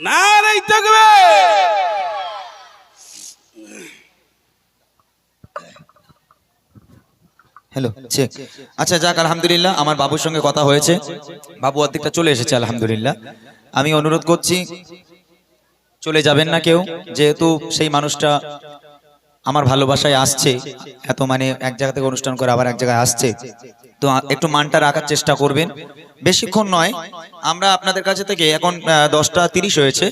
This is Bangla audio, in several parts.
নারাই থাকবে। হ্যালো চেক আচ্ছা যাক, আলহামদুলিল্লাহ, আমার বাবুর সঙ্গে কথা হয়েছে। বাবু অর্ধেকটা চলে এসেছে, আলহামদুলিল্লাহ। আমি অনুরোধ করছি, চলে যাবেন না কেউ, যেহেতু সেই মানুষটা আমার ভালোবাসায় আসছে, এত মানে এক জায়গা থেকে অনুষ্ঠান করে আবার এক জায়গায় আসছে। তো একটু মানটা রাখার চেষ্টা করবেন। বেশিক্ষণ নয়, আমরা আপনাদের কাছে থেকে এখন দশটা তিরিশ হয়েছে।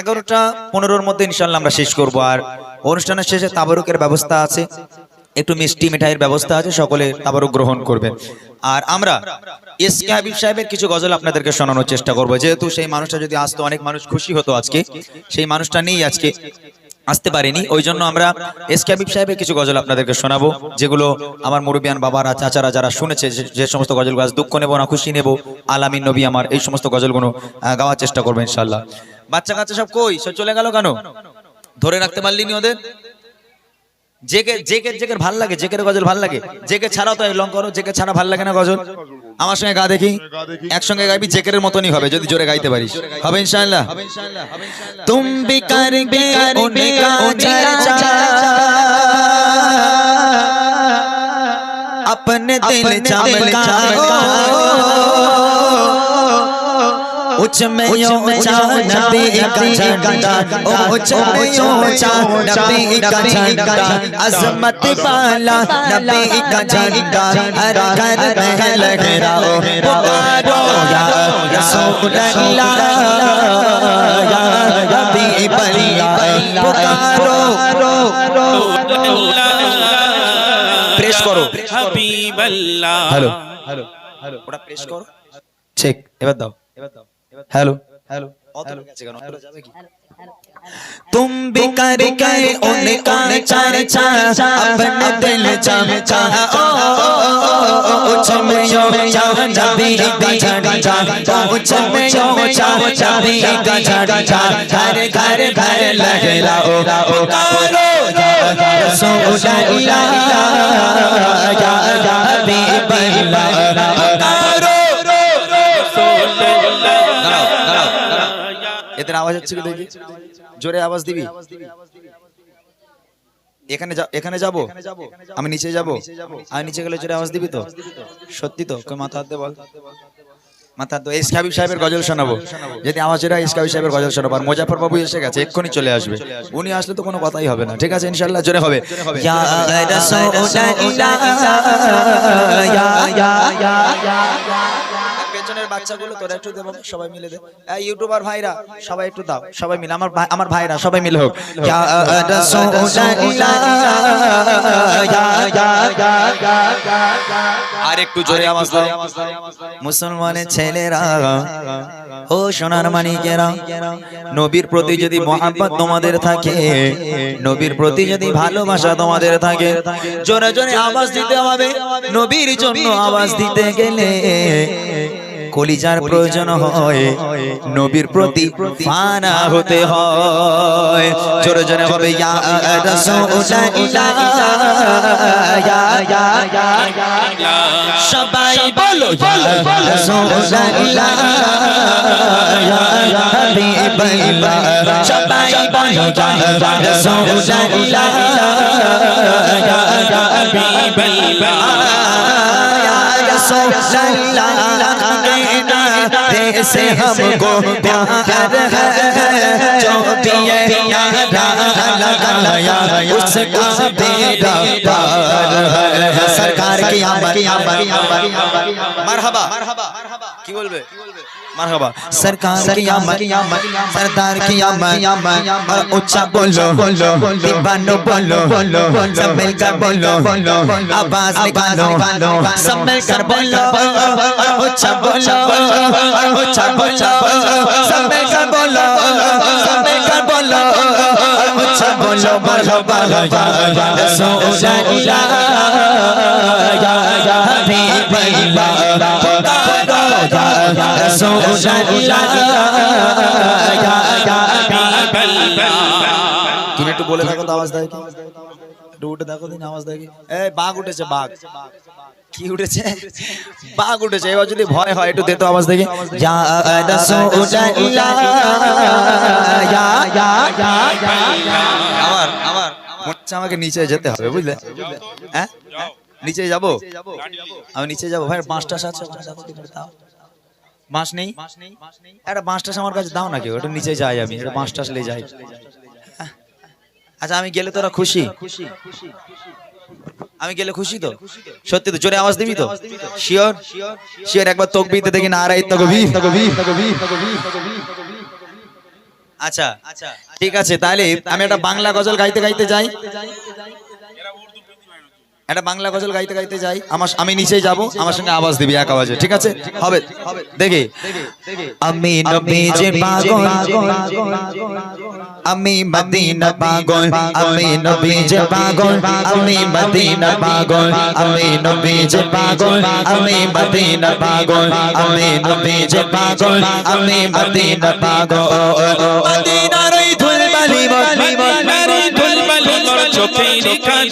এগারোটা পনেরোর মধ্যে ইনশাল্লাহ আমরা শেষ করব। আর অনুষ্ঠানের শেষে তাবারুকের ব্যবস্থা আছে। একটু মিষ্টি মিঠাইয়ের ব্যবস্থা আছে, সকলে তাবারুক গ্রহণ করবেন। আর আমরা এস কে হাবিব সাহেবের কিছু গজল আপনাদেরকে শোনানোর চেষ্টা করব। যেহেতু সেই মানুষটা যদি আসতো, অনেক মানুষ খুশি হতো আজকে। সেই মানুষটা নেই আজকে। আসতে পারিনি। ওই জন্য আমরা এস কে হাবিব সাহেবের কিছু গজল আপনাদেরকে শোনাবো যেগুলো আমার মুরব্বিয়ান বাবারা চাচারা যারা শুনেছে যে- যে সমস্ত গজলগুলো আজ দুঃখ নেব না খুশি নেব আলামিন নবী আমার এই সমস্ত গজলগুলো গাওয়ার চেষ্টা করব ইনশাল্লাহ বাচ্চা কাচ্চা সব কই? সব চলে গেল কেন? ধরে রাখতে পারলিনি ওদের? জেকে জেকে জেকের ভাল লাগে জেকের গজল ভাল লাগে জেকে ছাড়াও তো লং করো জেকে ছাড়া ভাল লাগে না গজল আমার সঙ্গে গা দেখি একসঙ্গে গাইবি জেকের মতনই হবে যদি জোরে গাইতে পারিস হবে ইনশাআল্লাহ তুম भी करके उनका चर्चा अपने दिल चमकाओ उच्च में ऊंचा नबी का झंडा उच्च में ऊंचा नबी का झंडा अजमत वाला नबी का झंडा हर घर में लहराओ पुकारो या रसूल अल्लाह या हबीब अल्लाह पुकारो প্রেস করো হাবিবাল্লাহ হ্যালো হ্যালো হ্যালো ওটা প্রেস করো চেক এবার দাও এবার দাও হ্যালো হ্যালো অত গেছে কেন অত যাবে কি तुम भी कर गए उनका चर्चा अपने दिल चमचा उच्च में ऊंचा नबी का झंडा उच्च में ऊंचा नबी का झंडा घर घर घर लहराओ पुकारो या रसूल अल्लाह আওয়াজ হচ্ছে কি জোরে আওয়াজ দিবি এখানে যা- এখানে যাব আমি নিচে যাব আমি নিচে গেলে জোরে আওয়াজ দিবি তো সত্যি তো কই মাথা হাত বল মাথা। এস কাবিব সাহেবের গজল শোনাবো যদি হয়, এস কাবিব সাহেবের গজল শোনাবো আর মোজাফর বাবু এসে গেছে এক্ষুনি চলে আসবে উনি আসলে তো কোনো কথাই হবে না ঠিক আছে ইনশাল্লাহ জোরে হবে ইয়া ইয়া ইয়া ইয়া পেছনের বাচ্চাগুলো তোরা একটু দে বাবা, সবাই মিলে দে এই ইউটিউবার ভাইরা সবাই একটু দাও সবাই মিলে আমার আমার ভাইরা সবাই মিলে হোক ইয়া ইয়া ইয়া ইয়া আর একটু জোরে আওয়াজ দাও মুসলমানের ছেলেরা ও সোনার মানিকেরা নবীর প্রতি যদি মহাব্বত তোমাদের থাকে নবীর প্রতি যদি ভালোবাসা তোমাদের থাকে জোরে জোরে আওয়াজ দিতে হবে নবীর জন্য আওয়াজ দিতে গেলে কলিজার প্রয়োজন হয় নবীর প্রতি ফানা হতে হয়। জোরে জোরে হবে ইয়া সবাই বলো সবাই বলো রাসূলুল্লাহ ইয়া হাবিবাল্লাহ या रसूल अल्लाह के नाते से हमको प्यार है जो दिए प्यारा लगाया उसका बेड़ा पार है सरकार की आमद मरहबा কি বলবে मरहबा सरकार की आमद सरदार की आमद और ऊंचा बोलो दीवानो बोलो सब मिलकर बोलो आवाज निकालो सब मिलकर बोलो ऊंचा बोलो ऊंचा बोलो सब मिलकर बोलो सब मिलकर बोलो ऊंचा बोलो मरहबा रसूल अल्लाह या या हबीब अल्लाह একটু বলে থাকো আওয়াজ দেয় একটু উঠে দেখো দিন আওয়াজ দেখি বাঘ উঠেছে বাঘ বাঘ উঠেছে এবার যদি ভয় হয় একটু দেতো আওয়াজ দেখি আমার আমার আমাকে নিচে যেতে হবে বুঝলে হ্যাঁ নিচে যাব আমি নিচে যাব ভাই পাঁচটা সাতটা বাঁশ নেই? একটা বাঁশটাস আমার কাছে দাও না কেউ একটু নিচে যাই আমি, একটা বাঁশ টাস যাই। আচ্ছা আমি গেলে তোরা খুশি? আমি গেলে খুশি তো? সত্যি তো? জোরে আওয়াজ দিবি তো? শিওর শিওর একবার তকবিতে দেখি না আড়াই তকবীর। আচ্ছা ঠিক আছে, তাহলে আমি একটা বাংলা গজল গাইতে গাইতে যাই। একটা বাংলা গজল গাইতে গাইতে যাই, আমার আমি নিচে যাব, আমার সঙ্গে আওয়াজ দিবি এক আওয়াজে, ঠিক আছে? হবে দেখি। আমি নবীজের পাগল, আমি মদিনা পাগল, আমি নবীজের পাগল, আমি মদিনা পাগল, আমি নবীজের পাগল, আমি মদিনা পাগল, আমি নবীজের পাগল, আমি মদিনা পাগল। মদিনার নারী ধুলবালি মোর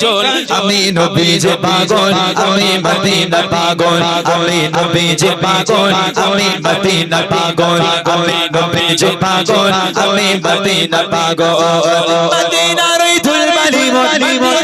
চোখের আমি নবী যে পাগল আমি মদিনা পাগল আমি নবীজে পাগল আমি মদিনা পাগল আমি নবীজে পাগল আমি মদিনা পাগল মদিনার নারী ধুলবালি মোর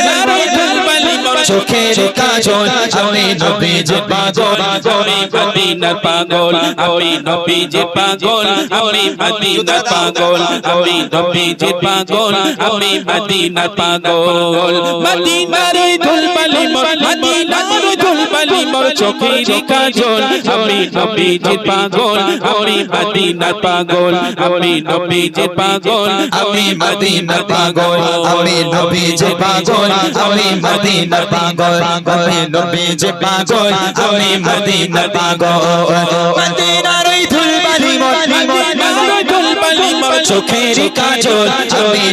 চোখের কাজল আমি নবীজে পাগল আমি মদিনার পাগল আমি নবীজি পাগল আমি মদিনার পাগল আমি নবীজি পাগল আমি মদিনার পাগল মদিনার ধুলবালি মোর মদিনার ধুলবালি মোর চোখের কাজল আমি নবীজি পাগল আমি মদিনার পাগল আমি নবীজি পাগল আমি মদিনা পাগল আমি নবীজে পাগল আমি মদিনা পাগল ওই নবী যে পাগল আমি মদিনা পাগল মদিনার ওই ধুলবালি মদিনার ধুলবালি মোর চোখের কাজল আমি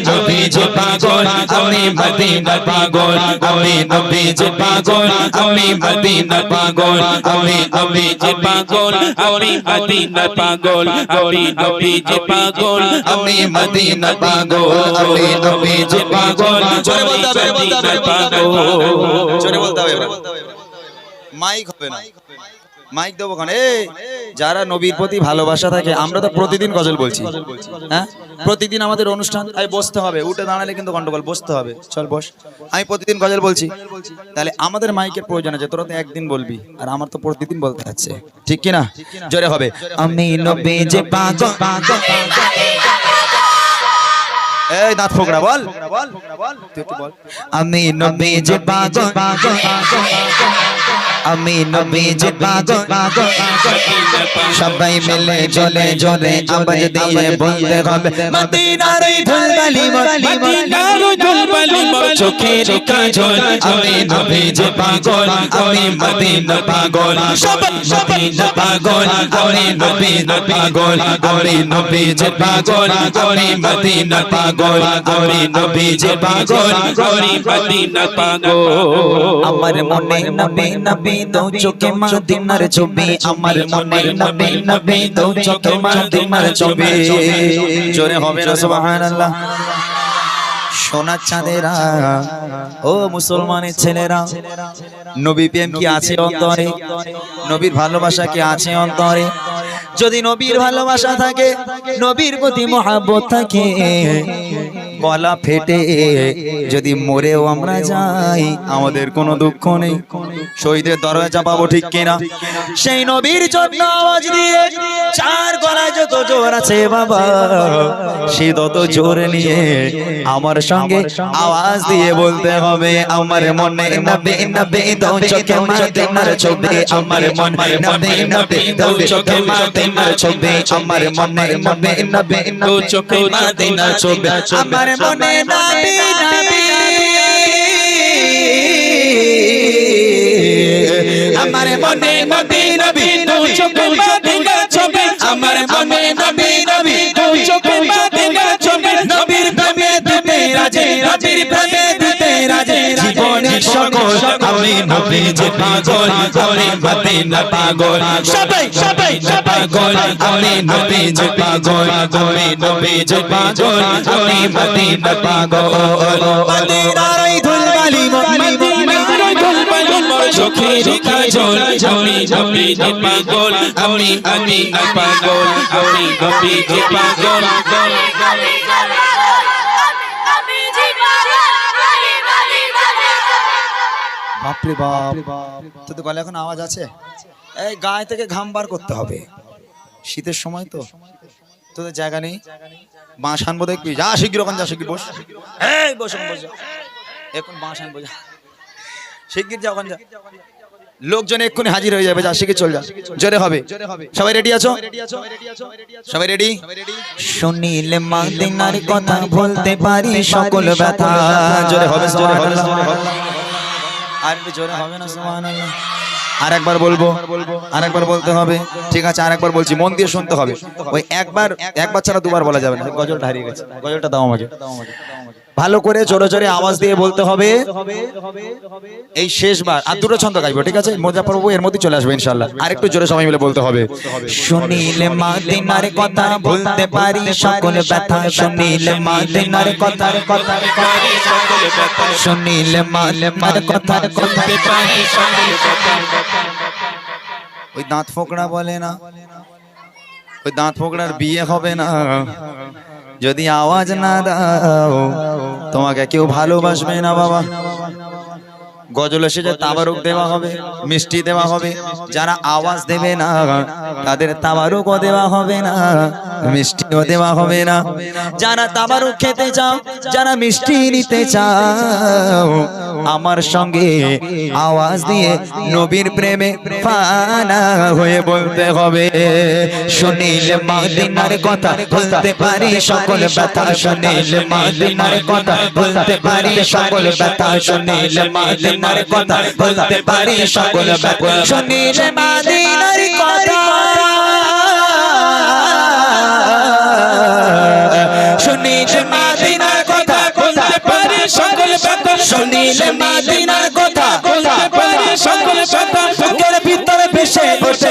নবীজে পাগল আমি মদিনা পাগল আমি নবীজে পাগল আমি মদিনা পাগল আমি নবীজি পাগল আমি মদিনার পাগল আমি নবীজি পাগল আমি মদিনা পাগল আমি নবীজে পাগল জোরে বলতে হবে মদিনার পাগল। জোরে বলতে হবে। মাইক হবে না। মাইক দেবো কারণ এই, যারা নবীর প্রতি ভালোবাসা থাকে, আমরা তো প্রতিদিন গজল বলছি। হ্যাঁ? প্রতিদিন আমাদের অনুষ্ঠান, এই বসতে হবে, উঠে দাঁড়ালে কিন্তু গন্ডগোল, বসতে হবে। চল, বস। আমি প্রতিদিন গজল বলছি। তাহলে আমাদের মাইকের প্রয়োজন আছে, তোরা তো একদিন বলবি, আর আমার তো প্রতিদিন বলতে হচ্ছে ঠিক কি না জোরে হবে। আমি নবী যে পাগল। এই দাঁত ফোকরা বল। আমি নবী যে পাগল। আমি নবী যে পাগল সবাই মিলে জলে জলে আওয়াজ দিয়ে বলতে হবে মদিনার এই ধুলবালি মদিনার ধুলবালি চোখের কাজল আমি নবী যে পাগল আমি মদিনা পাগল সবাই মদিনা পাগল আমি নবী না পাগল আমি নবী যে পাগল আমি মদিনা পাগল আমি নবী যে পাগল আমি মদিনার পাগল আমার মনে নবী নবী দো চোখে মদিনার ছবি, আমার মনে নবী নবী দো চোখে মদিনার ছবি। জোরে হবে না, সুবহানাল্লাহ। সোনা চাঁদেরা, ও মুসলমানের ছেলেরা, নবী প্রেম কি আছে অন্তরে? নবীর ভালোবাসা কি আছে অন্তরে? যদি নবীর ভালোবাসা থাকে, নবীর প্রতি মহাব্বত থাকে গলা ফেটে যদি মরেও আমরা যাই, আমাদের কোনো দুঃখ নেই। শহীদের দরজা পাবো ঠিক কিনা? সেই নবীর জন্য আওয়াজ দিয়ে চার গলায় যত জোর আছে বাবা, সে তত জোর নিয়ে আমার সঙ্গে আওয়াজ দিয়ে বলতে হবে, আমার মনে নবে নবে দো চোখে মাদিনার ছবি, আমার মনে নবে নবে দো চোখে মাদিনার ছবি, আমার মনে নবে নবে দো চোখে মাদিনার ছবি, আমার মনে নাবি নাবি আমার মনে নবে নবে দো চোখে মাদিনার ছবি আমার মনে নবে নবে দো চোখে মাদিনার ছবি নবীর প্রেমে দিতে রাজে নবীর প্রেমে দিতে রাজে সকল, আমি নবী যে পাগল, আমি মদিনা পাগল। সবাই সবাই পাগল, আমি নবী যে পাগল, আমি নবী যে পাগল, আমি মদিনা পাগল। মদিনার ধুলবালি মদিনার ধুলবালি, চোখের কাজল, আমি নবীজি পাগল, আমি মদিনার পাগল, আমি নবীজি পাগল। বাপরে বাপ। তোদের গলে এখন আওয়াজ আছে? এই গায়ে থেকে ঘাম বার করতে হবে। শীতের সময় তো। তোদের জায়গা নেই? বাঁশ আনব দেখবি? যা শিগগির ওখানে যা শিগগির বস। এই বস বস এখন বাঁশ আনব যা। শিগগির যা ওখানে যা। লোকজন এক্ষুনি হাজির হয়ে যাবে। যা শিখে চল যা। জোরে হবে। সবাই রেডি আছো? সবাই রেডি শুনিলে মাদিনার কথা বলতে পারি সকল ব্যথা জোরে হবে সুবহানাল্লাহ আর একবার বলব আর একবার বলতে হবে। ঠিক আছে আর একবার বলছি, মন দিয়ে শুনতে হবে। ওই একবার একবার ছাড়া দুবার বলা যাবে না। গজলটা হারিয়ে গেছে। গজলটা দাও আমাকে। ভালো করে জোরে জোরে আওয়াজ দিয়ে বলতে হবে। এই শেষবার, আর দুটো ছন্দ গাইবো, ঠিক আছে? মোজাফর বাবু এর মধ্যে চলে আসবে ইনশাল্লাহ আর একটু জোরে সবাই মিলে বলতে হবে। শুনিলে মাদিনার কথা বলতে পারি, সকল ব্যথা শুনিলে মাদিনার কথা কথা শুনিলে মাদিনার কথা কথা ওই দাঁত ফোকড়া বলে না। ওই দাঁত ফোকড়ার বিয়ে হবে না। যদি আওয়াজ না দাও তোমাকে কেউ ভালোবাসবে না বাবা। গজল এসেছে তাবারুক দেওয়া হবে মিষ্টি দেওয়া হবে যারা আওয়াজ দেবে না তাদের তাবারুকও দেওয়া হবে না মিষ্টিও দেওয়া হবে না। যারা তাবারুক খেতে চাও যারা মিষ্টি নিতে চাও আমার সঙ্গে আওয়াজ দিয়ে নবীর প্রেমে ফানা হয়ে বলতে হবে। শুনিলে মাদিনার কথা বলতে পারি সকল ব্যথা শুনিলে মাদিনার কথা বলতে পারি সকল ব্যথা শুনিলে মাদিনার কথা বলতে পারি, সকল ব্যথা শুনিলে মদিনার কথা। শুনিলে মদিনার কথা বলতে পারি, সকল ব্যথা শুনিলে মদিনার কথা বলতে পারি, সকল ব্যথা বুকের ভিতরে ভেসে ওঠে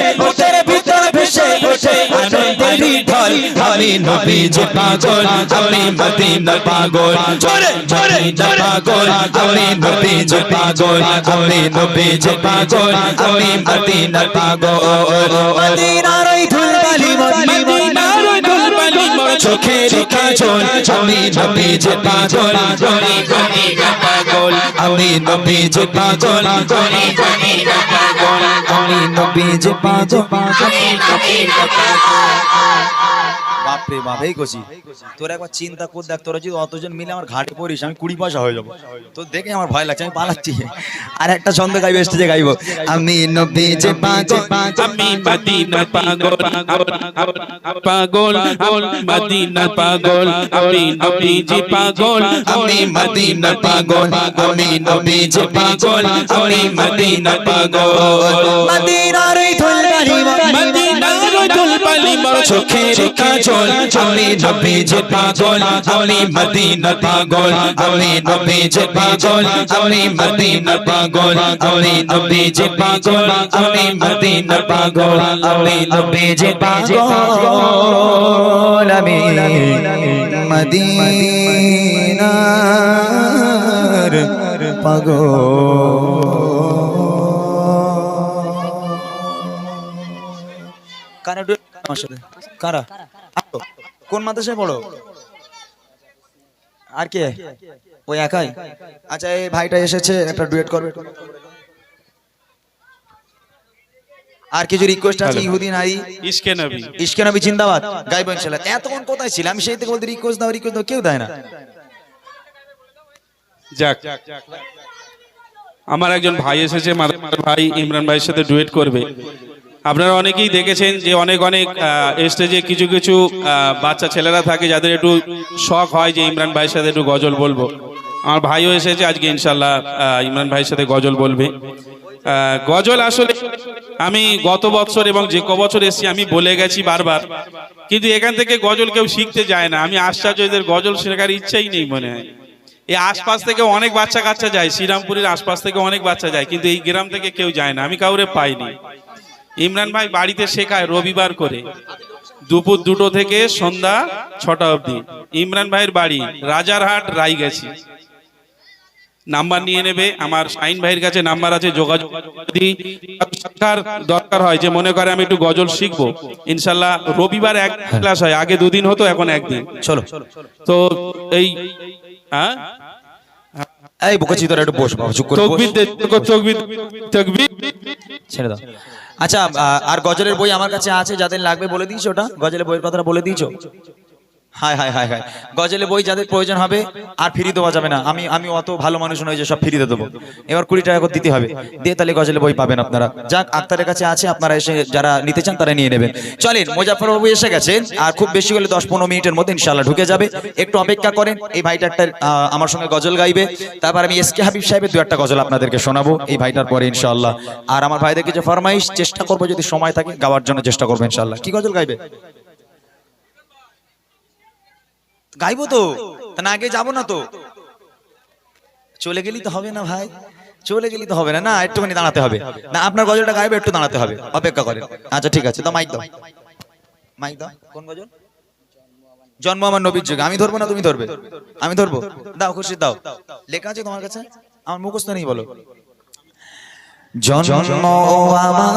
ভেসে ওঠে আনন্দের ঢল আমি নবী যে পাগল আমি মদিনা পাগল জোরে জোরে পাগল আমি নবী যে পাগল আমি নবী যে পাগল আমি মদিনা পাগল মদিনার ওই ধুলবালি মদিনার ওই ধুলবালি চোখের মদিনা পাগল আমি নবী যে পাগল বাপরে বাপ এই কছি তোর একবার চিন্তা কর দেখ তোরা যদি অতজন মিলে আমার ঘাটে পড়িস আমি কুড়ি পয়সা হয়ে যাব। তো দেখে আমার ভয় লাগছে আমি পালাচ্ছি। আর একটা ছন্দ গাইবো স্টেজে গাইবো। আমি নবী যে পাগল আমি মদিনা পাগল পাগল মদিনা পাগল আমি নবীজি পাগল আমি মদিনা পাগল আমি নবী যে পাগল আমি মদিনা পাগল। মদিনার এই ধুলবালি মদিনার দুলবালি মর চোখের কাজল আমি নবী যে পাগল, আমি মদিনা পাগল, আমি নবী যে পাগল, আমি মদিনা পাগল, আমি নবী যে পাগল, আমি মদিনা পাগল, আমি নবী যে পাগল, আমি মদিনার পাগল। ডুয়েট আমার সাথে। কারা? কোন মাদ্রাসায় পড়ো? আর কে? ওই একাই? আচ্ছা এই ভাইটা এসেছে একটা ডুয়েট করবে। আর কিছু রিকোয়েস্ট আছে? ইহুদি নারী ইসকে নবী ইশকে নবী জিন্দাবাদ। গাইব ইনশাআল্লাহ এতক্ষণ কোথায় ছিল আমি সেই থেকে বলতে রিকোয়েস্ট দাও রিকোয়েস্ট দাও কেউ দেয় না। যাক। আমার একজন ভাই এসেছে মাদার ভাই ইমরান ভাইয়ের সাথে ডুয়েট করবে। আপনারা অনেকেই দেখেছেন যে অনেক অনেক স্টেজে কিছু কিছু বাচ্চা ছেলেরা থাকে যাদের একটু শখ হয় যে ইমরান ভাইয়ের সাথে একটু গজল বলব। আমার ভাইও এসেছে আজকে, ইনশাল্লাহ ইমরান ভাইয়ের সাথে গজল বলবে। গজল আসলে আমি গত বছর এবং যে ক বছর এসেছি আমি বলে গেছি বারবার। কিন্তু এখান থেকে গজল কেউ শিখতে যায় না। আমি আশ্চর্য এদের গজল শেখার ইচ্ছাই নেই মনে হয়। এই আশপাশ থেকে অনেক বাচ্চা কাচ্চা যায়, শ্রীরামপুরের আশপাশ থেকে অনেক বাচ্চা যায়, কিন্তু এই গ্রাম থেকে কেউ যায় না। আমি কাউরে পাইনি। ইমরান ভাই বাড়িতে শেখায় রবিবার করে। দুপুর দুটো থেকে সন্ধ্যা ছটা অবধি। ইমরান ভাইয়ের বাড়ি রাজারহাট রাইগাছি। নাম্বার নিয়ে নেবে। আমার শাইন ভাইয়ের কাছে নাম্বার আছে যোগাযোগ যদি শেখার দরকার হয় যে মনে করে আমি একটু গজল শিখব। ইনশাল্লাহ রবিবার এক ক্লাস হয়। আগে দুদিন হতো এখন একদিন। চলো। তো এই হ্যাঁ? এই বুকে চিতরে একটু বস বাবা চুপ করে। তকবির দে তকবির তকবির ছেড়ে দাও। আচ্ছা আর গজলের বই আমার কাছে আছে যাদের লাগবে বলে দিয়েছ ওটা? গজলের বইয়ের কথাটা বলে দিয়েছ? হায় হায় হায় হায়। গজলের বই যাদের প্রয়োজন হবে আর ফ্রি দেওয়া যাবে না। আমি আমি অত ভালো মানুষ নয় যে সব ফ্রিতে দেবো। এবার কুড়ি টাকা করে দিতে হবে। দিয়ে তাহলে গজলে বই পাবেন আপনারা। যাক আক্তারের কাছে আছে আপনারা এসে যারা নিতে চান তারা নিয়ে নেবেন। চলেন মুজাফর বাবু এসে গেছেন আর খুব বেশি হলে দশ পনেরো মিনিটের মধ্যে ইনশাল্লাহ ঢুকে যাবে। একটু অপেক্ষা করেন এই ভাইটা একটা আহ, আমার সঙ্গে গজল গাইবে। তারপর আমি এস কে হাবিব সাহেবের দু একটা গজল আপনাদেরকে শোনাবো এই ভাইটার পরে ইনশাল্লাহ আর আমার ভাইদেরকে যে ফরমাইশ চেষ্টা করব যদি সময় থাকে গাওয়ার জন্য চেষ্টা করব ইনশাল্লাহ কি গজল গাইবে? গাইবো তো? তা না আগে যাব না তো? চলে গেলি তো হবে না ভাই। চলে গেলি তো হবে না। না, একটুখানি দাঁড়াতে হবে। না, আপনার গজলটা গাইবে, একটু দাঁড়াতে হবে। অপেক্ষা করেন। আচ্ছা ঠিক আছে, তো মাইক দাও। মাইক দাও। কোন গজল? জন্ম আমার নবীর যুগে। আমি ধরবো না, তুমি ধরবে? আমি ধরবো? দাও, খুশি, দাও। লেখা আছে তোমার কাছে? আমার মুখস্থ নেই, বলো। জন্ম আমার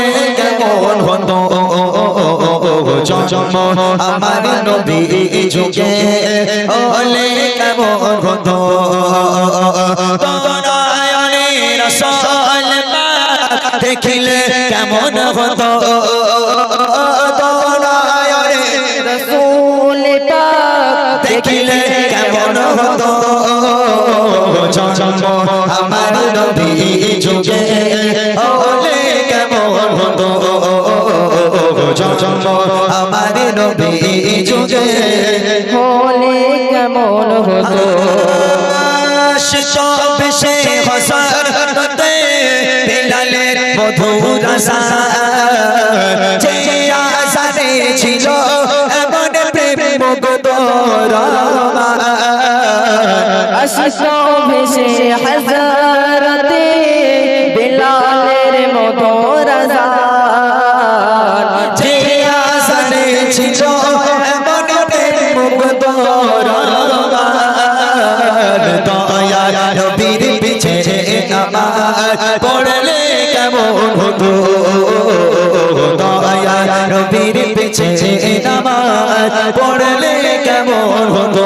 জন্ম আমার নবী যুগে। ওলে কেমন রসল দেখিলে কেমন হতো দেখিলে কেমন হতো জন্ম আমার নবী যুগে। নবী যুগে। হলে কেমন হতো সব সে হসরতে বিলালের মধুর আশা। যে আশাতে ছিল এমন প্রেম মুগ্ধ আশিসো ভেসে হাজারতে বিলালের মতো মুগ্ধ দয়া নবীর পিছে আমার কেমন হতো দয়া নবীর পিছে নামাজ পড়লে কেমন হতো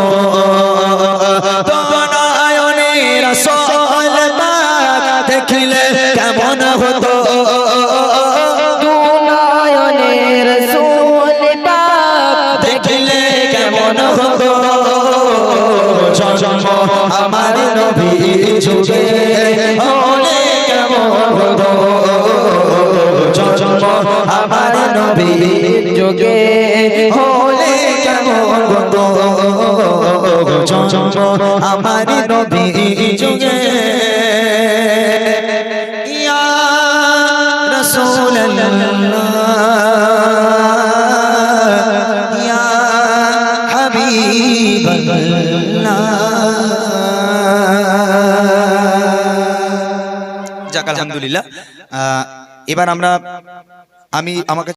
আলহামদুলিল্লাহ। এবার আমরা আমি আমাকে